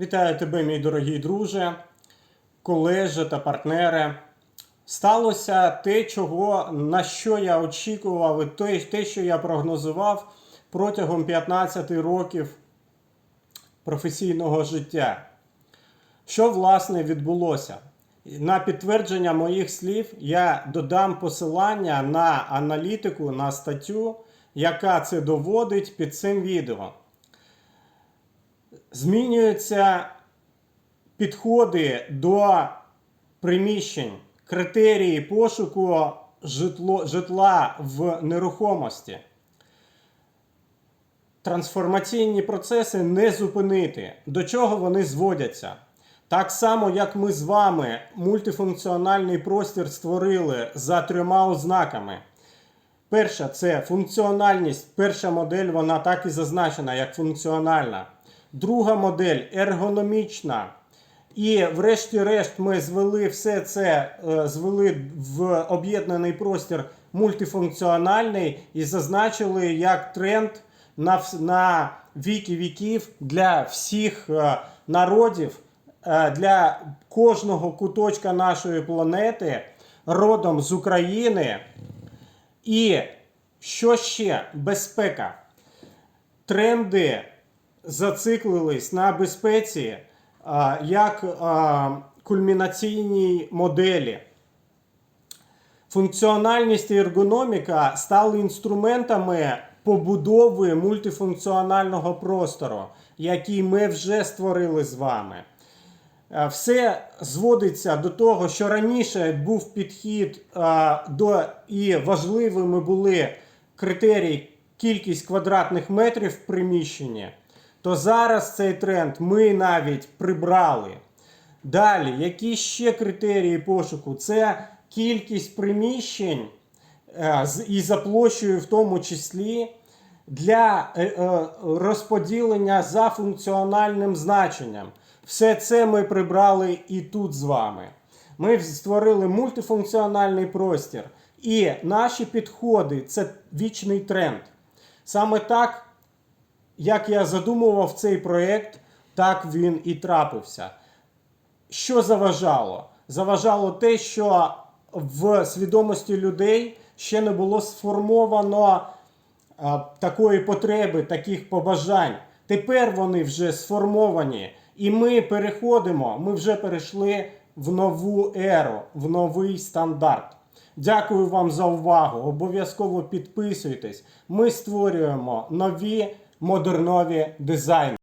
Вітаю тебе, мій дорогий друже, колеже та партнери. Сталося те, чого, на що я очікував, і те, те, що я прогнозував протягом 15 років професійного життя. Що власне відбулося? На підтвердження моїх слів я додам посилання на аналітику, на статтю, яка це доводить під цим відео. Змінюються підходи до приміщень, критерії пошуку житло, житла в нерухомості. Трансформаційні процеси не зупинити. До чого вони зводяться? Так само, як ми з вами мультифункціональний простір створили за трьома ознаками. Перша це функціональність. Перша модель вона так і зазначена як функціональна. Друга модель ергономічна. І, врешті-решт, ми звели все це е, звели в об'єднаний простір мультифункціональний і зазначили як тренд на, на віки віків для всіх е, народів, е, для кожного куточка нашої планети, родом з України. І що ще? Безпека. Тренди зациклились на безпеці як кульмінаційній моделі. Функціональність і ергономіка стали інструментами побудови мультифункціонального простору, який ми вже створили з вами. Е, Все зводиться до того, що раніше був підхід до і важливими були критерії кількість квадратних метрів в приміщенні, то зараз цей тренд ми навіть прибрали. Далі, які ще критерії пошуку? Це кількість приміщень е, і за площею в тому числі для е, е, розподілення за функціональним значенням. Все це ми прибрали і тут з вами. Ми створили мультифункціональний простір. І наші підходи це вічний тренд. Саме так, як я задумував цей проєкт, так він і трапився. Що заважало? Заважало те, що в свідомості людей ще не було сформовано а, такої потреби, таких побажань. Тепер вони вже сформовані, і ми переходимо, ми вже перейшли в нову еру, в новий стандарт. Дякую вам за увагу. Обов'язково підписуйтесь. Ми створюємо нові модернові дизайни.